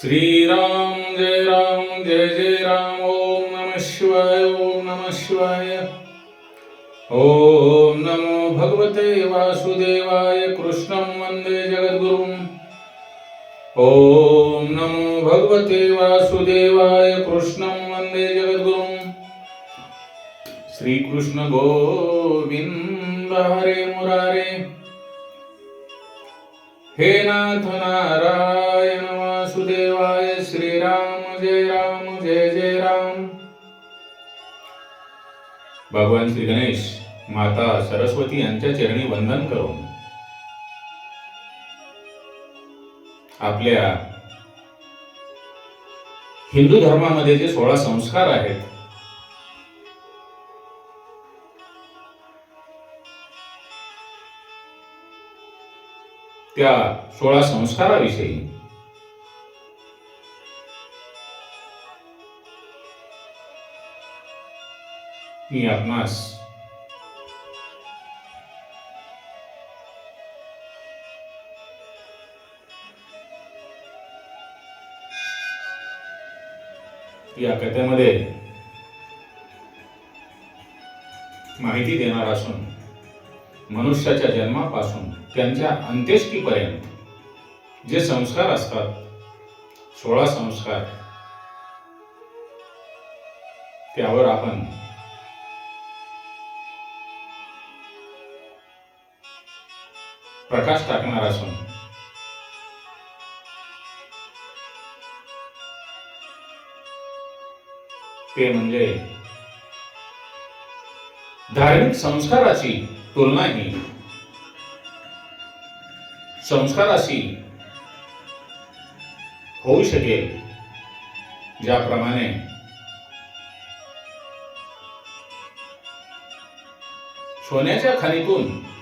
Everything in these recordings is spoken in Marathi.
श्रीराम जय राम जय जय राम ओम नम शिवाय ओम नम शिवाय। ओम नमो भगवते वासुदेवाय कृष्णं वन्दे जगद्गुरुम्। ॐ नमो भगवते वासुदेवाय कृष्णं वन्दे जगद्गुरुम्। श्रीकृष्ण गोविंद हरे मुरारे। हे नाथ नारायण भगवान श्री गणेश माता सरस्वती यांच्या चरणी वंदन करून आपल्या हिंदू धर्मामध्ये जे सोळा संस्कार आहेत त्या सोळा संस्काराविषयी मी आपणास या कथेमध्ये माहिती देणार असून मनुष्याच्या जन्मापासून त्यांच्या अंत्येष्टीपर्यंत जे संस्कार असतात सोळा संस्कार त्यावर आपण प्रकाश टाकणार असून. ते म्हणजे धार्मिक संस्काराची तुलना ही संस्काराशी होऊ शकेल ज्याप्रमाणे सोन्याच्या खाणीतून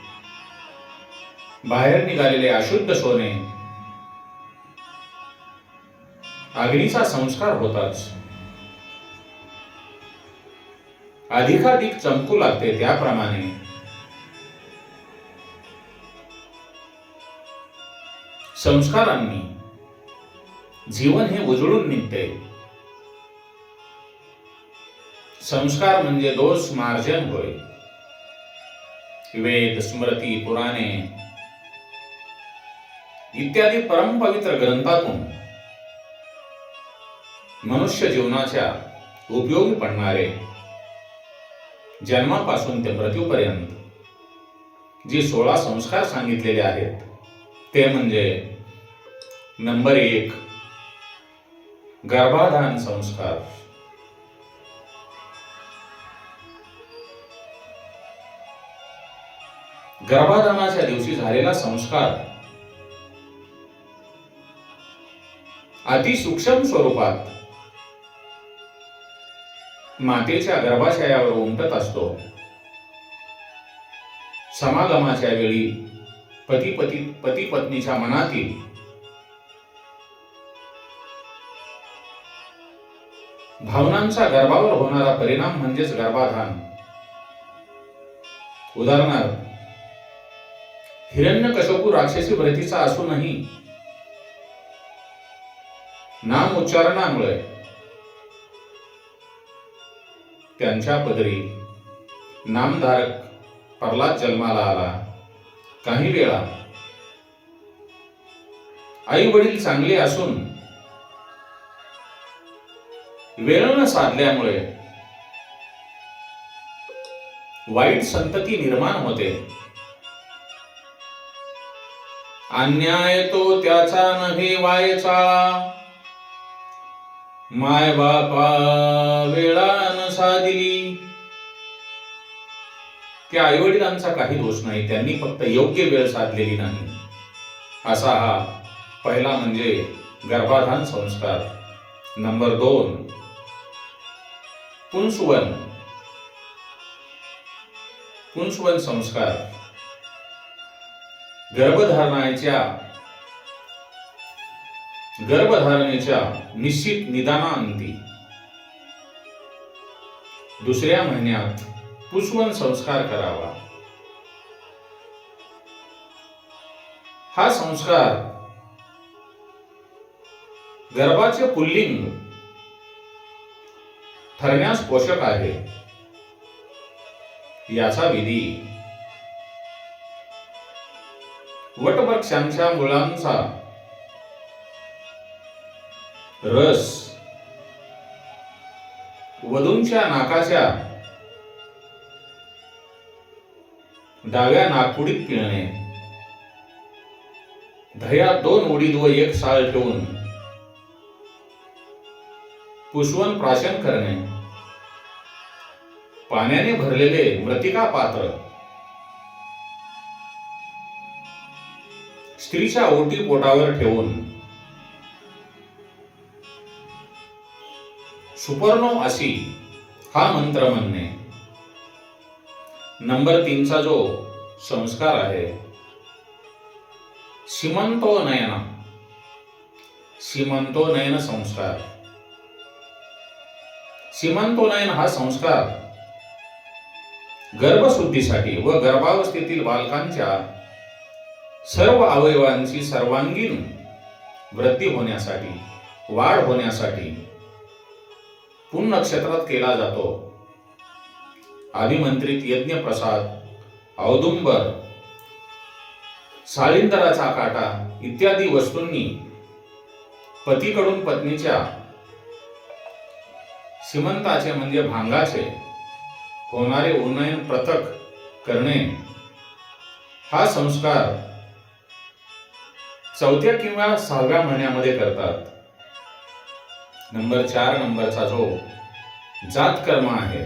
बाहेर निघालेले अशुद्ध सोने. अग्नीचा संस्कार होताच. अधिकाधिक चमकू लागते त्याप्रमाणे. संस्कारांनी. जीवन हे उजळून निघते. संस्कार म्हणजे दोष मार्जन होय. वेद स्मृती पुराणे. इत्यादी परमपवित्र ग्रंथातून मनुष्य जीवनाच्या उपयोगी पडणारे जन्मापासून ते मृत्यूपर्यंत जे सोळा संस्कार सांगितलेले आहेत ते म्हणजे नंबर एक गर्भाधान संस्कार. गर्भाधानाच्या दिवशी झालेला संस्कार अतिसूक्ष्म स्वरूपात. मातेच्या गर्भाशयावर उमटत असतो. समागमाच्या वेळी पती पती पती पत्नीच्या मनातील भावनांचा गर्भावर होणारा परिणाम म्हणजेच गर्भाधान. उदाहरणार्थ हिरण्यकशपू राक्षसी व्रतीचा असूनही नाम उच्चारणामुळे. त्यांच्या पदरी नामधारक प्रल्हाद जन्माला आला. काही वेळा आई वडील चांगले असून वेळ न साधल्यामुळे वाईट संतती निर्माण होते. अन्याय तो त्याचा नव्हे वायचा. माय बापा वेळा न साधिली. त्या आईवडिलांचा काही दोष नाही त्यांनी फक्त योग्य वेळ साधलेली नाही. असा हा पहिला म्हणजे गर्भाधान संस्कार. नंबर दोन पुंसवन. पुंसवन संस्कार. गर्भधारणाच्या गर्भधारणेच्या निश्चित निदानाअंती दुसऱ्या महिन्यात पुष्पन संस्कार करावा. हा संस्कार गर्भाचे पुल्लिंग ठरण्यास पोषक आहे. याचा विधी वटवृक्षांच्या मुलांचा रस. वधूंच्या नाकाच्या डाव्या नागपुडीत पिळणे. दह्यात दोन उडीद व एक साळ ठेवून. पुष्वन प्राशन करणे. पाण्याने भरलेले मृतिका पात्र. स्त्रीच्या ओटी पोटावर ठेवून. सुपर्णो असी हा मंत्र म्हणणे. नंबर तीनचा जो संस्कार आहे सीमंतो नयन. सीमंतो नयन संस्कार. सीमंतो नयन हा संस्कार गर्भशुद्धीसाठी व गर्भावस्थेतील बालकांच्या सर्व अवयवांची सर्वांगीण वृद्धी होण्यासाठी वाढ होण्यासाठी पुण्य नक्षत्रात केला जातो. अभिमंत्रित यज्ञ प्रसाद औदुंबर सालिंदराचा काटा इत्यादी वस्तूंनी पतीकडून पत्नीच्या श्रीमंताचे म्हणजे भांगाचे होणारे उन्नयन पृथक करणे. हा संस्कार चौथ्या किंवा सहाव्या महिन्यामध्ये करतात. नंबर चार नंबरचा जो जात कर्म आहे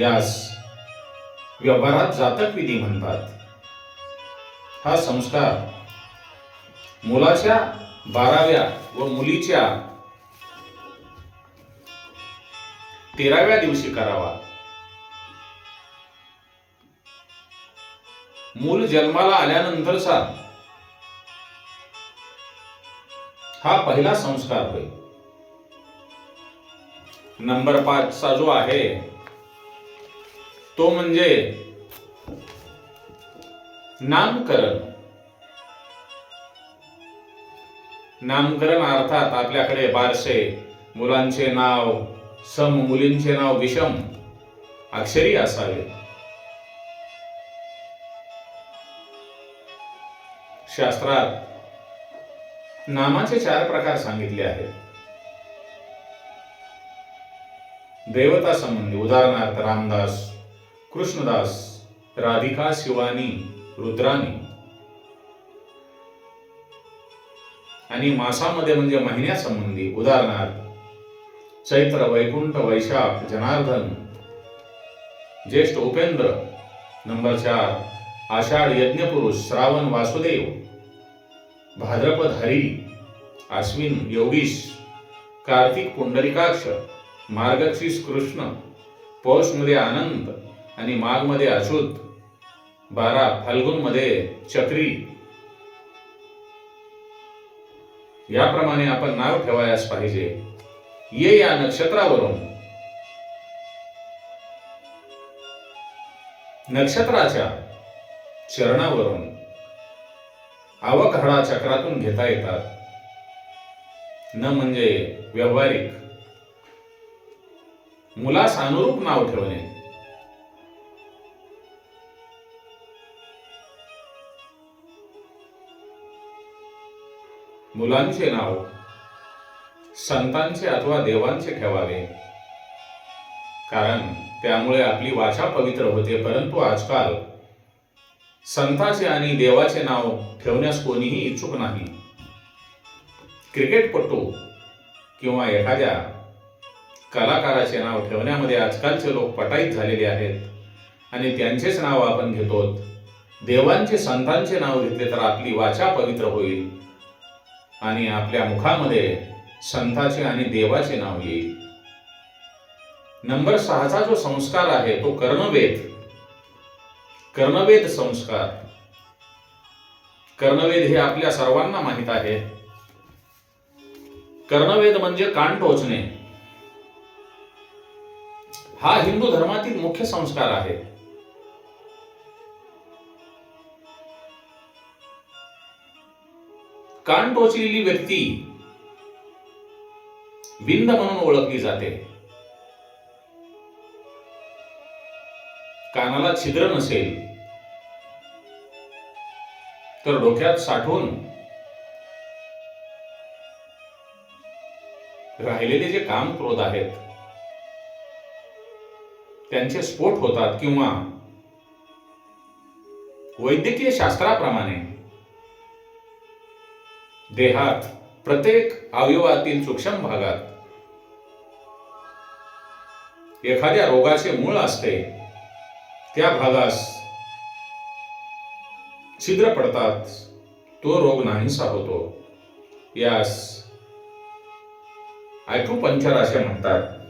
यास व्यवहारात जातक विधी म्हणतात. हा संस्कार मुलाच्या बाराव्या व मुलीच्या तेराव्या दिवशी करावा. मूल जन्माला आल्यानंतरचा हा पहिला संस्कार होय. नंबर पाचचा जो आहे तो म्हणजे नामकरण. नामकरण अर्थात आपल्याकडे बारसे मुलांचे नाव सम मुलींचे नाव विषम अक्षरी असावे. शास्त्रात नामाचे चार प्रकार सांगितले आहेत. देवता संबंधी उदाहरणार्थ रामदास कृष्णदास राधिका शिवानी रुद्राणी आणि मासामध्ये म्हणजे महिन्यासंबंधी उदाहरणार्थ चैत्र वैकुंठ वैशाख जनार्दन ज्येष्ठ उपेंद्र नंबर चार आषाढ यज्ञपुरुष श्रावण वासुदेव भाद्रपद हरी अश्विन योगीश कार्तिक पुंडरिकाक्ष मार्गशीर्ष कृष्ण पौषमध्ये आनंद आणि माघमध्ये अच्युत बारा फाल्गुनमध्ये चक्री याप्रमाणे आपण नाव ठेवायला पाहिजे. ये या नक्षत्रावरून. नक्षत्राच्या चरणावरून आवकहळा चक्रातून घेता येतात. न म्हणजे व्यावहारिक. मुलास अनुरूप नाव ठेवणे. मुलांचे नाव संतांचे अथवा देवांचे ठेवावे. कारण त्यामुळे आपली वाचा पवित्र होते परंतु आजकाल संताचे आणि देवाचे नाव ठेवण्यास कोणीही इच्छुक नाही. क्रिकेटपटू किंवा एखाद्या कलाकाराचे नाव ठेवण्यामध्ये आजकालचे लोक पटाईत झालेले आहेत. आणि त्यांचेच नाव आपण घेतो देवांचे संतांचे नाव घेतले तर आपली वाचा पवित्र होईल. आणि आपल्या मुखामध्ये संताचे आणि देवाचे नाव येईल. नंबर सहाचा जो संस्कार आहे तो कर्णवेद. कर्णवेद संस्कार. कर्णवेद हे आपल्या सर्वांना माहीत आहे. कर्णवेद म्हणजे कान टोचणे. हा हिंदू धर्मातील मुख्य संस्कार आहे. कान टोचलेली व्यक्ती विंद म्हणून ओळखली जाते. कानाला छिद्र नसेल तर डोक्यात साठवून राहिलेले जे काम क्रोध आहेत त्यांचे स्फोट होतात किंवा वैद्यकीय शास्त्राप्रमाणे देहात प्रत्येक अवयवातील सूक्ष्म भागात एखाद्या रोगाचे मूळ असते त्या भागास छिद्र पडतात. तो रोग नाहीसा होतो. यास पंचर असे म्हणतात.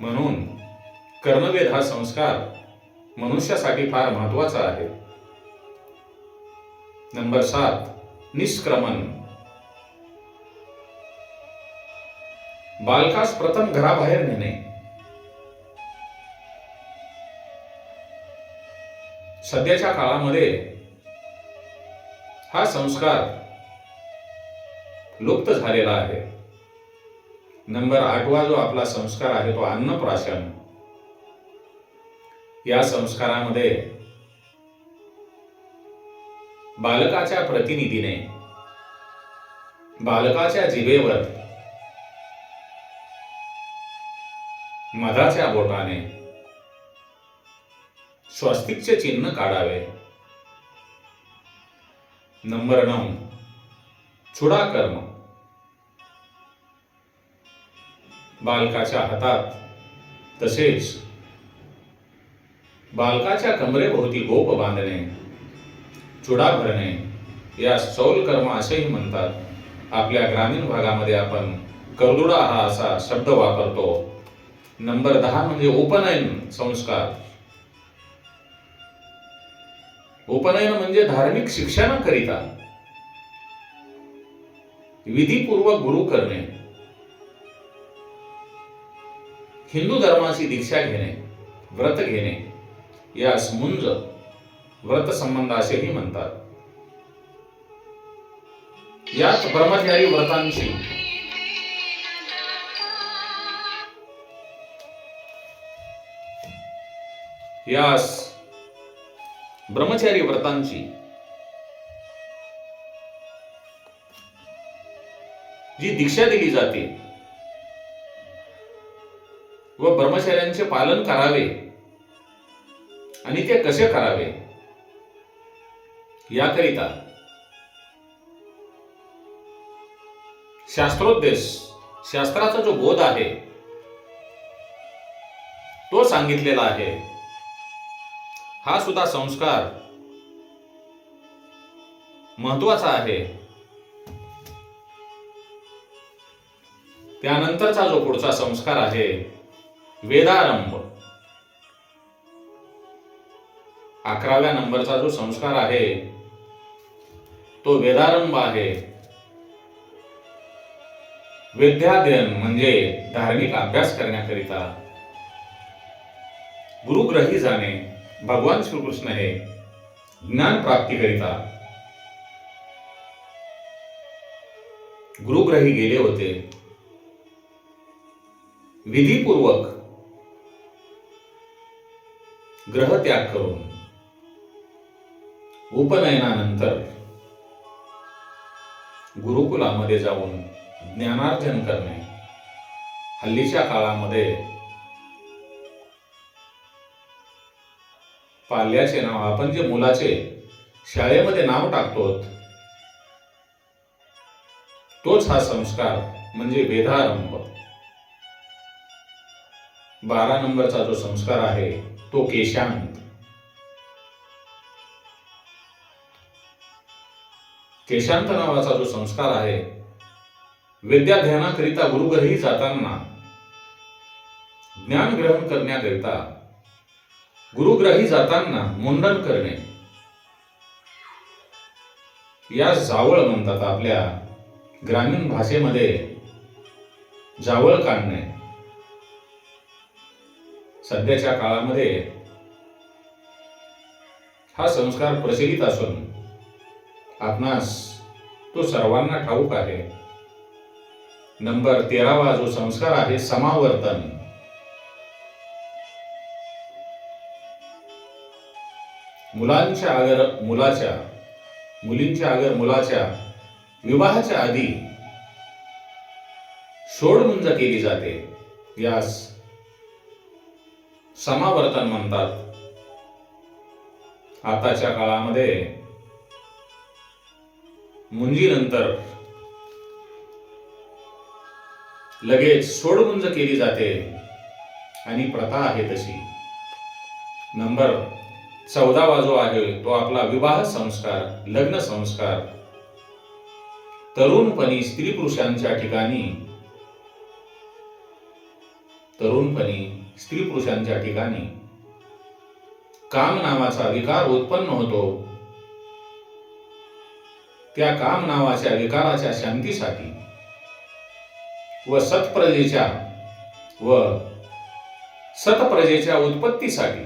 म्हणून कर्मवेद हा संस्कार मनुष्यासाठी फार महत्त्वाचा आहे. नंबर सात निष्क्रमण. बालकास प्रथम घराबाहेर नेणे. सध्याच्या काळामध्ये हा संस्कार लुप्त झालेला आहे. नंबर आठवा जो आपला संस्कार आहे तो अन्नप्राशन. या संस्कारामध्ये बालकाच्या प्रतिनिधीने बालकाच्या जिभेवर मधाच्या बोटाने स्वस्तिकचे चिन्ह काढावे. नंबर नऊ छुडा कर्म. बालकाच्या हातात. तसेच बालकाच्या कमरेभोवती गोप बांधणे चुडा भरणे या सौल कर्म असेही म्हणतात. आपल्या ग्रामीण भागामध्ये आपण करदुडा हा असा शब्द वापरतो. नंबर दहा म्हणजे उपनयन संस्कार. उपनयन म्हणजे धार्मिक शिक्षणाकरिता. विधीपूर्वक गुरु करणे. हिंदू धर्माची दीक्षा घेणे व्रत घेणे यास मुंज व्रत संबंध असेही म्हणतात. यात ब्रह्मचारी व्रतांची यास ब्रह्मचारी व्रतांची जी दीक्षा दिली जाते व ब्रह्मचार्यांचे पालन करावे. आणि ते कसे करावे? याकरिता शास्त्रोद्देश शास्त्राचा जो बोध आहे तो सांगितलेला आहे. हा सुद्धा संस्कार महत्त्वाचा आहे. त्यानंतरचा जो पुढचा संस्कार आहे वेदारंभ. अकराव्या नंबरचा जो संस्कार आहे तो वेदारंभ आहे. विद्याध्ययन म्हणजे धार्मिक अभ्यास करण्याकरिता. गुरुग्रही जाणे भगवान श्रीकृष्ण हे ज्ञान प्राप्तीकरिता गुरुग्रही गेले होते. विधीपूर्वक ग्रहत्याग करून. उपनयनानंतर गुरुकुलामध्ये जाऊन ज्ञानार्जन करणे. हल्लीच्या काळामध्ये पाल्याचे नाव आपण जे मुलाचे शाळेमध्ये नाव टाकतो तोच हा संस्कार म्हणजे वेधारंभ. बारा नंबरचा जो संस्कार आहे तो केशांत केशांत नावाचा जो संस्कार आहे विद्याध्यानाकरिता गुरुघरही जाताना ज्ञान ग्रहण करण्याकरिता गुरुग्रही जाताना मुंडन करणे या जावळ म्हणतात आपल्या ग्रामीण भाषेमध्ये जावळ काढणे. सध्याच्या काळामध्ये हा संस्कार प्रचलित असून आपणास तो सर्वांना ठाऊक आहे. नंबर तेरावा जो संस्कार आहे समावर्तन. मुलांच्या आगर मुलाच्या मुलींच्या आगर मुलाच्या विवाहाच्या आधी सोडमुंज केली जाते. यास समावर्तन म्हणतात. आताच्या काळामध्ये मुंजीनंतर लगेच सोडमुंज केली जाते आणि प्रथा आहे तशी. नंबर चौदावा जो आहे तो आपला विवाह संस्कार लग्न संस्कार. तरुणपणी स्त्री पुरुषांच्या ठिकाणी तरुणपणी स्त्री पुरुषांच्या ठिकाणी. काम नावाचा विकार उत्पन्न होतो. त्या काम नावाच्या विकाराच्या शांतीसाठी व सत्प्रजेच्या व सतप्रजेच्या उत्पत्तीसाठी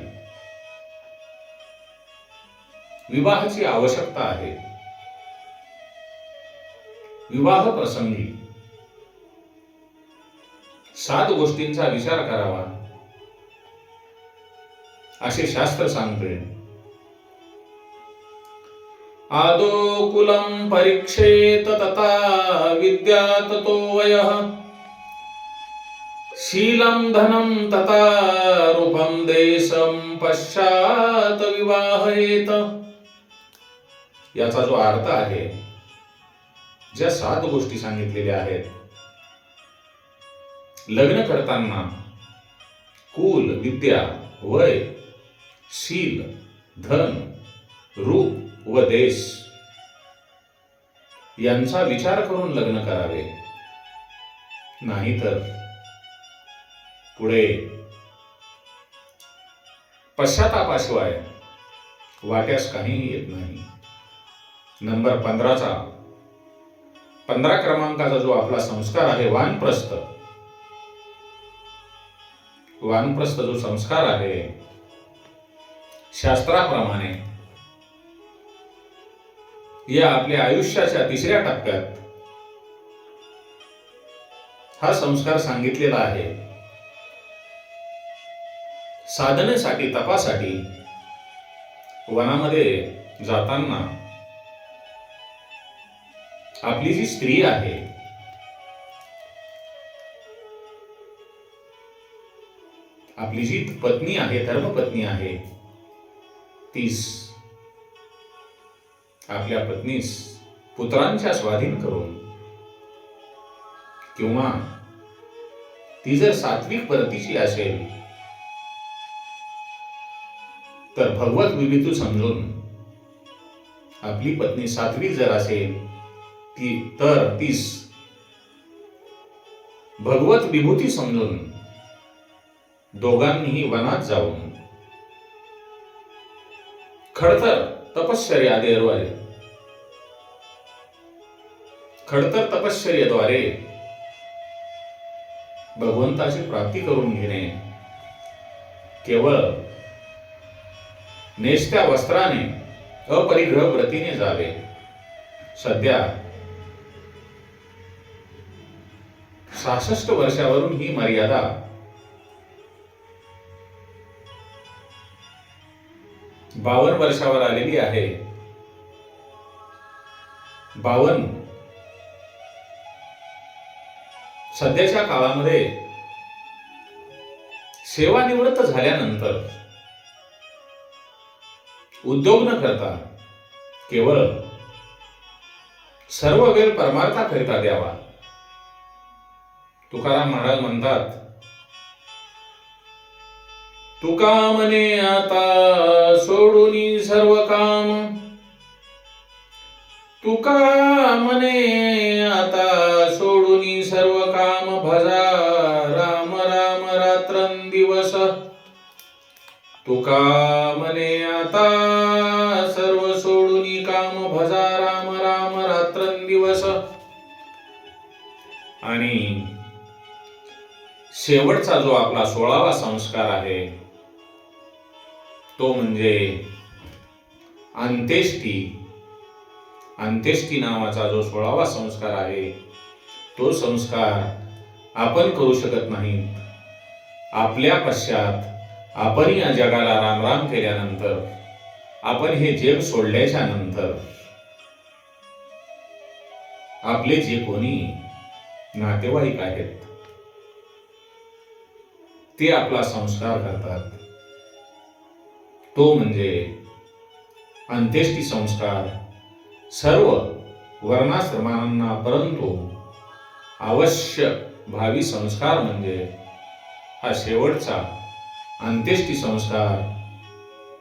विवाहाची आवश्यकता आहे. विवाह प्रसंगी सात गोष्टींचा विचार करावा. असे शास्त्र सांगते आदो कुलम परीक्षेत तथा विद्या ततो वयः शीलं धनं तथा रूपं देशं पश्चात विवाहेत याचा जो अर्थ आहे ज्या सात गोष्टी सांगितलेल्या आहेत लग्न करताना कुल विद्या वय शील धन रूप व देश. यांचा विचार करून लग्न करावे. नाहीतर पुढे पश्चातापाशिवाय वाट्यास काहीही येत नाही. नंबर पंधराचा. पंधरा क्रमांकाचा जो आपला संस्कार आहे वानप्रस्थ. वानप्रस्थ जो संस्कार आहे शास्त्राप्रमाणे. या आपल्या आयुष्याच्या तिसऱ्या टप्प्यात हा संस्कार सांगितलेला आहे. साधनेसाठी तपासाठी वनामध्ये जाताना आपली जी स्त्री आहे आपली जी पत्नी आहे धर्मपत्नी आहे तीस. आपल्या पत्नीस पुत्रांच्या स्वाधीन करून किंवा ती जर सात्विक परतीची असेल तर भगवत विभूती समजून आपली पत्नी सात्विक जर असेल ती तर तीस. भगवत विभूती समजून दोघांनीही वनात जाऊन खडतर तपश्चर्याद्वारे खडतर तपश्चर्याद्वारे भगवंताची प्राप्ती करून घेणे. केवळ नेष्ट्या वस्त्राने अपरिग्रह व्रतीने जावे. सध्या सहासष्ट वर्षावरून ही मर्यादा बावन वर्षावर आलेली आहे. बावन. सध्याच्या काळामध्ये सेवानिवृत्त झाल्यानंतर उद्योग न करता केवळ सर्व वेळ परमार्थाकरिता द्यावा. तुकाराम महाराज म्हणतात तुका म्हणे आता सोडून सर्व काम. तुका म्हणे आता सोडून सर्व काम. भजा राम राम रात्रंदिवस. तुका म्हणे आता सर्व सोडून काम. भजा राम राम रात्रंदिवस. आणि शेवटचा जो आपला सोळावा संस्कार आहे तो म्हणजे अंत्येष्टी. अंत्येष्टी नावाचा जो सोळावा संस्कार आहे तो संस्कार आपण करू शकत नाही. आपल्या पश्चात आपण या जगाला रामराम केल्यानंतर आपण हे जग सोडल्याच्या नंतर आपले जे कोणी नातेवाईक आहेत ते आपला संस्कार करतात. तो म्हणजे अंत्येष्टी संस्कार. सर्व वर्णाश्रमांना परंतु अवश्य भावी संस्कार म्हणजे हा शेवटचा अंत्येष्टी संस्कार.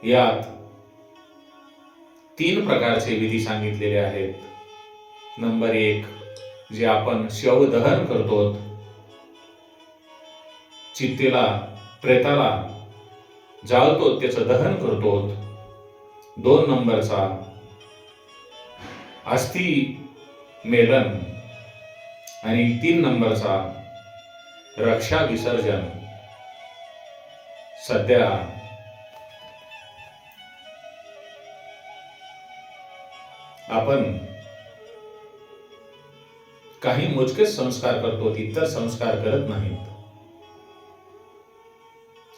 यात तीन प्रकारचे विधी सांगितलेले आहेत. नंबर एक जे आपण शवदहन करतो. चित्तेला प्रेताला जाळतो त्याचं दहन करतो. दोन नंबरचा अस्थि मेलन आणि तीन नंबरचा रक्षा विसर्जन. सध्या आपण काही मोजकेच संस्कार करतो इतर संस्कार करत नाहीत.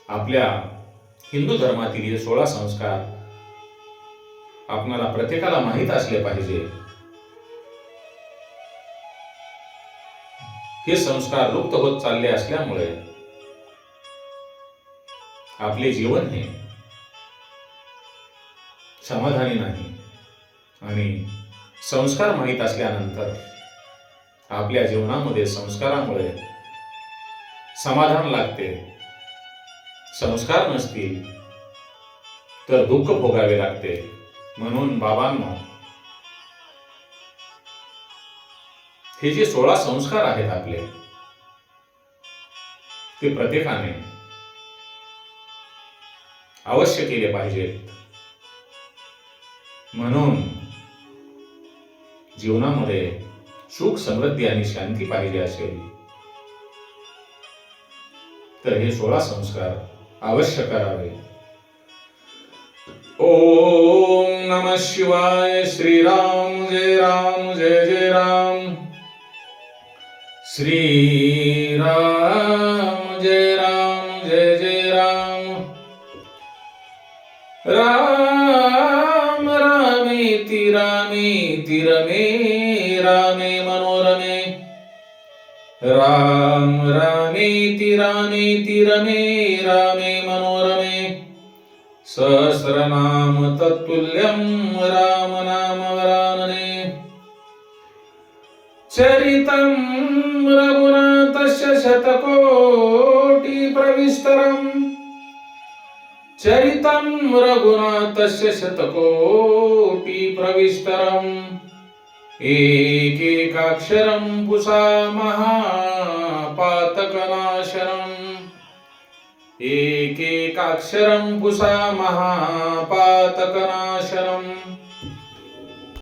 आपल्या हिंदू धर्मातील हे सोळा संस्कार आपणाला प्रत्येकाला माहीत असले पाहिजे. हे संस्कार लुप्त होत चालले असल्यामुळे आपले जीवन हे समाधानी नाही आणि संस्कार माहीत असल्यानंतर आपल्या जीवनामध्ये संस्कारामुळे समाधान लागते. संस्कार नसतील तर दुःख भोगावे लागते म्हणून बाबांनो हे जे सोळा संस्कार आहेत आपले ते प्रत्येकाने अवश्य केले पाहिजेत. म्हणून जीवनामध्ये सुख समृद्धी आणि शांती पाहिजे असेल तर हे सोळा संस्कार अवश्य करावे. ओम नम शिवाय श्रीराम जय राम जय जय राम. श्री राम जय राम जय जय राम. राम रामेति रामेति रमे रामे मनोरमे राम रामेति रामेति रमे रामे मनोरमे। सहस्रनाम तत्तुल्यं राम नाम वरानने। चरितं रघुनाथस्य शतकोटि प्रविस्तरम् चरितं रघुनाथस्य शतकोटि एकेकाक्षरं पुषा महापातकनाशनम्। एकेकाक्षरं पुषा महापातकनाशनम्।